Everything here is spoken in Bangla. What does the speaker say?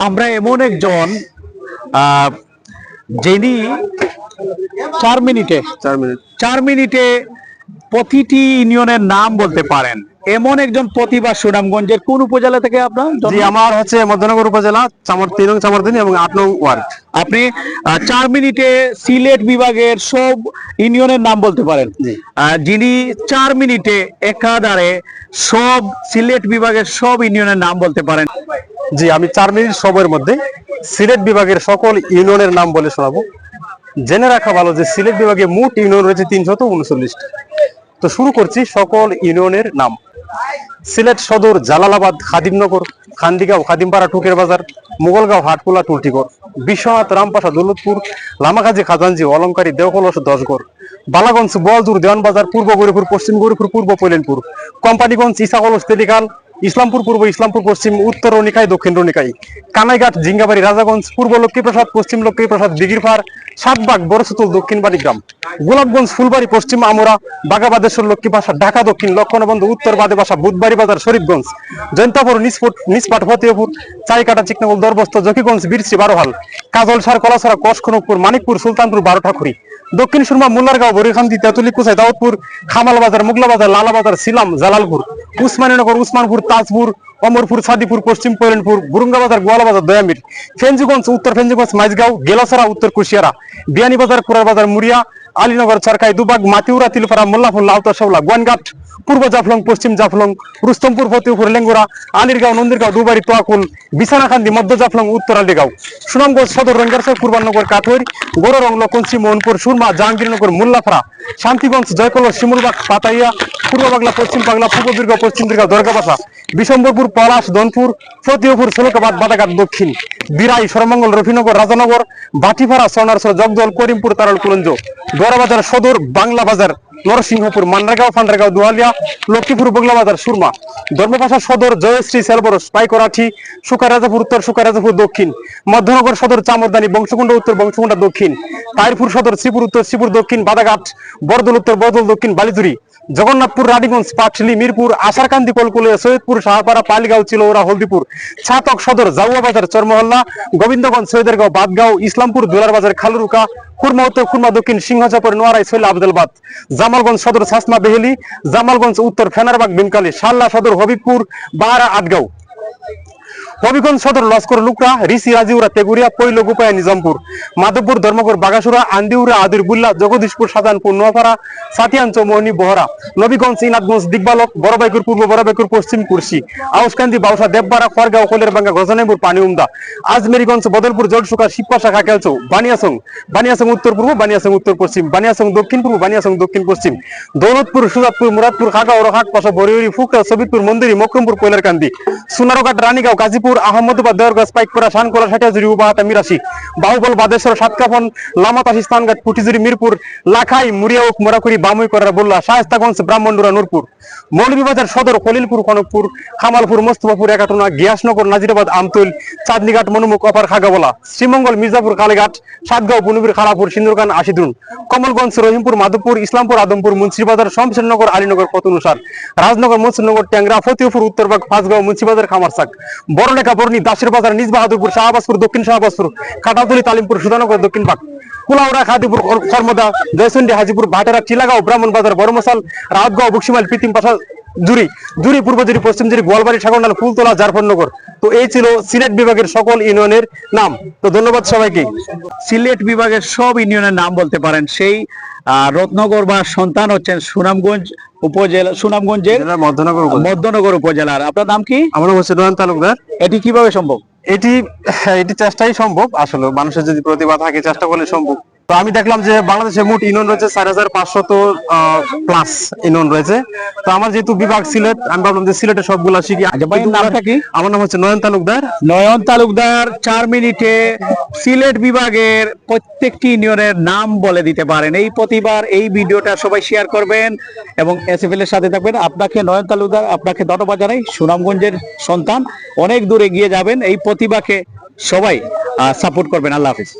আমরা এমন একজন যিনি চার মিনিটে চার মিনিট। চার মিনিটে প্রতিটি ইউনিয়নের নাম বলতে পারেন। এমন একজন প্রতিভা সুনামগঞ্জের কোন উপজেলা থেকে আপনার? জি আমার হচ্ছে মধ্যনগর উপজেলা চামর তিন চামরদিনী এবং আট নং ওয়ার্ড। আপনি চার মিনিটে সিলেট বিভাগের সব ইউনিয়নের নাম বলতে পারেন। আহ, যিনি চার মিনিটে একাধারে সব সিলেট বিভাগের সব ইউনিয়নের নাম বলতে পারেন। জি, আমি চার মিনিট সময়ের মধ্যে সিলেট বিভাগের সকল ইউনিয়নের নাম বলে শোনাবো। জেনে রাখা ভালো যে সিলেট বিভাগে মোট ইউনিয়ন রয়েছে তিনশত উনচল্লিশটা। তো শুরু করছি সকল ইউনিয়নের নাম। সিলেট সদর জালালাবাদ, খাদিমনগর খান্দিগাঁও খাদিমপাড়া টুকের বাজার, মোগলগাঁও, হাটকুলা, টুলটিগড়, বিশ্বনাথ রামপাশা দৌলতপুর, লামাকাজি খাজানজি অলঙ্কারী দেওকলস দশগড়, বালাগঞ্জ বোয়ালদুর দেওয়ানবাজার, পূর্ব গরিপুর, পশ্চিম গরিপুর, পূর্ব পৈলেনপুর, কোম্পানিগঞ্জ ইসাকলস তেলিকাল ইসলামপুর পূর্ব, ইসলামপুর পশ্চিম, উত্তর রনিকাই দক্ষিণ রনিকাই কানাইঘাট, জিঙ্গাবাড়ি, রাজাগঞ্জ, পূর্ব লক্ষ্মীপ্রসাদ, পশ্চিম লক্ষ্মীপ্রসাদ, দিঘিরপাড়, সাতবাগ বড়সুতুল দক্ষিণ বাড়িগ্রাম। গোলাপগঞ্জ, ফুলবাড়ি, পশ্চিম আমোরা, বাগাবাদেশ্বর লক্ষ্মীপাশা ঢাকা, দক্ষিণ লক্ষণবন্ধ উত্তর বাদে বাসা বুধবাড়ি বাজার, শরীফগঞ্জ, জয়ন্তাপুর নিসপুট নিসপাট ফতেপুর চাইকাটা চিকনগল দরবস্ত, জকিগঞ্জ, বীরশ্রী, বারোহাল, কাজলসার কলাসরা কসকনকপুর, মানিকপুর, সুলতানপুর বারোঠাকুরি দক্ষিণ সুরমা, মুল্লারগাঁও বরিখান্দি তেতুলি কুচাই দাউদপুর, খামাল বাজার, মুগলা বাজার, লালা বাজার, সিলাম, জালালপুর। উসমানীনগর, উসমানপুর, তাজপুর, অমরপুর, সাদিপুর, পশ্চিম পৈরনপুর বুরুঙ্গাবাজার, গোয়ালাবাজার গোয়ালা বাজার দয়ামির, ফেঞ্জুগঞ্জ, উত্তর ফেঞ্জিগঞ্জ, মাইজগাঁও গেলাসরা উত্তর কুশিয়ারা, বিয়ানীবাজার কুরারবাজার মুড়িয়া আলীনগর সরকাই দুবাগ মাতিউরা তিলপাড়া, মোল্লাফুল লাউতা শাওলা, গোয়ানঘাট, পূর্ব জাফলং, পশ্চিম জাফলং, রুস্তমপুর ফতেপুর লেঙ্গুরা, আলিরগাঁও, নন্দিরগাঁও দুবাড়ি তোয়াকুল, বিছানাকান্দি, মধ্য জাফলং, উত্তর আলিগাঁও, সুনামগঞ্জ, সদর, রঙ্গারসর কুরবাননগর কাঠৈর গোররং লক্ষণসি মোহনপুর, সুরমা, জাহাঙ্গীরনগর মোল্লাফরা শান্তিগঞ্জ জয়কলর শিমুলবাগ, পাতাইয়া, পূর্ব বাংলা, পশ্চিম বাংলা, পূর্ব দীর্ঘ পশ্চিম দীর্ঘ দরগাবাসা বিশম্বরপুর পলাশ দনপুর ফতিহপুর ষোলকাবাদ বাদাঘাট, দক্ষিণ, বিরাই, সরমঙ্গল, রফিনগর, রাজানগর, বাটিপাড়া সোনারসর জগদল, করিমপুর, তারল, কুলঞ্জ বড়বাজার সদর বাংলা বাজার, নরসিংহপুর মান্ডারগাঁও ফান্ডারগাঁও দুয়ালিয়া লক্ষ্মীপুর, বগলা বাজার, সুরমা। ধর্মপাশা সদর, জয়শ্রী, সেলবরস, পাইকরাঠি, সুকারাজাপুর উত্তর, সুকারাজাপুর দক্ষিণ। মধ্যনগর সদর, চামরদানি, বংশকুণ্ড উত্তর, বংশকুণ্ড দক্ষিণ। তাইরপুর সদর, শ্রীপুর উত্তর, শ্রীপুর দক্ষিণ, বাদাঘাট, বরদল উত্তর, বরদল দক্ষিণ বালিজুরি জগন্নাথপুর, রানীগঞ্জ পাটলি মিরপুর, আশারকান্দি কলকুলে সৈয়দপুর, শাহপাড়া, পালগাঁও চিলৌরা হলদিপুর। ছাতক সদর, জাউয়া বাজার, চরমহল্লা, গোবিন্দগঞ্জ, সৈয়দেরগাঁও, বাদগাঁও, ইসলামপুর দুলার বাজার খালুরুকা খুরমা উত্তর, খুরমা দক্ষিণ সিংহচাপর নোয়ারাই সৈল আবদালবাদ। জামালগঞ্জ সদর সাসমা বেহেলি, জামালগঞ্জ উত্তর ফেনারবাগ বিনকালী শাল্লা সদর হবিবপুর, বারা, আটগাঁও। হবিগঞ্জ সদর লস্কর লুকরা, ঋষি রাজিউরা, তেগুরিয়া, পৈল গুপায়া নিজামপুর। মাধবপুর ধর্মপুর বাগাসুরা আন্দিউরা, আদিরবুল্লা, জগদীশপুর, সাজানপুর, নোয়াপাড়া সাতিয়ান চৌমনি বহরা। নবীগঞ্জ ইনাদগঞ্জ দিগবালক, বড়বাইকুর পূর্ব, বড়বাইকুর পশ্চিম কুর্সি। আউসকান্দি, বাউসা দেববাড়া খড়গাঁও কোলের বাঙ্গা গজানেপুর পানিউমদা। আজমেরিগঞ্জ, বদলপুর জলসুকা শিপ্পা শাখা, কেলচৌ, বানিয়াসং বানিয়াসং উত্তর পূর্ব, বানিয়াসং উত্তর পশ্চিম, বানিয়াসং দক্ষিণ পূর্ব, বানিয়াসং দক্ষিণ পশ্চিম। দৌলতপুর, সুজাতপুর, মুরাদপুর খাগাঁও রহাট পাশা, বরিউরি, ফুকরা সবিতপুর মন্দিরি, মকরমপুর, কৈলারকান্দি। সোনারঘাট রানীগাঁও, গাজীপুর আহমদাবাদ দেওয়ারগাছ পাইকপাড়া শানকোলা সাটিয়াজুরি উবাহাটা মিরাশি বাহুবল বাদেশ্বর সাতকাফন লামাতাশি স্থানঘাট পুটিজুরি মিরপুর লাখাই মুরিয়াউক মোরাকুরি বামুই করার বল্লা শায়স্তাগঞ্জ ব্রাহ্মণডুরা নূরপুর। মৌলভীবাজার সদর খলিলপুর কনকপুর খামালপুর মোস্তফাপুর একাটুনা গিয়াসনগর নাজিরাবাদ আমতুল চাঁদনিঘাট মনুমুখ অপার খাগাবলা শ্রীমঙ্গল মির্জাপুর কালীঘাট সাতগাঁও বুনুবির খালাপুর সিন্দুরকান আশিদুন কমলগঞ্জ রহিমপুর মাধবপুর ইসলামপুর আদমপুর মুন্সিবাজার শমশেরনগর আলীনগর কতনুসার রাজনগর মুন্সিনগর ট্যাংরা ফতিউপুর উত্তরবাগ ফাঁসগাঁও মুন্সিবাজার খামারসাক বড়লেখা বর্ণি দাসের বাজার, নিজ বাহাদুরপুর, শাহবাজপুর, দক্ষিণ শাহবাজপুর কাটাতুলি তালিমপুর, সুধানগর, দক্ষিণ পাক, কুলাউড়া, খাদিপুর কর্মদা জয়সন্ডি, হাজিপুর, ভাটেরা, চিলাগাঁও ব্রাহ্মণ বাজার বড়মশাল রাতগাঁও বুকসিমাল পিতিম জুরি জুরি পূর্ব জুরি পশ্চিম জুরি গোয়ালবাড়ি ঠাকুরনাল ফুলতলা জারফরনগর তো এই ছিল সিলেট বিভাগের সকল ইউনিয়নের নাম। তো ধন্যবাদ সবাইকে। সিলেট বিভাগের সব ইউনিয়নের নাম বলতে পারেন। সেই আহ, রত্নগর বা সন্তান হচ্ছেন সুনামগঞ্জ উপজেলা সুনামগঞ্জের মধ্যনগর মধ্যনগর উপজেলার। আপনার নাম কি? আমার নাম হচ্ছে নয়ন তালুকদার। এটি কীভাবে সম্ভব? এটি এটি চেষ্টাই সম্ভব। আসলে মানুষের যদি প্রতিভা থাকে চেষ্টা করলে সম্ভব। তো আমি দেখলাম যে বাংলাদেশে মোট ইউনিয়ন রয়েছে চার হাজার পাঁচশত প্লাস ইউনিয়ন রয়েছে। তো আমার যেহেতু বিভাগ সিলেট আমি ভাবলাম যে সিলেটে সবগুলা শিখি। আচ্ছা নামটা কি? আমার নাম হচ্ছে নয়ন তালুকদার। নয়ন তালুকদার চার মিনিটে সিলেট বিভাগের প্রত্যেকটি ইউনিয়নের নাম বলে দিতে পারেন। এই প্রতিবার এই ভিডিওটা সবাই শেয়ার করবেন এবং এস এসএফএল এর সাথে থাকবেন। আপনাকে নয়ন তালুকদার আপনাকে ধন্যবাদ জানাই। সুনামগঞ্জের সন্তান অনেক দূরে গিয়ে যাবেন। এই প্রতিভাকে সবাই সাপোর্ট করবেন। আল্লাহ হাফিজ।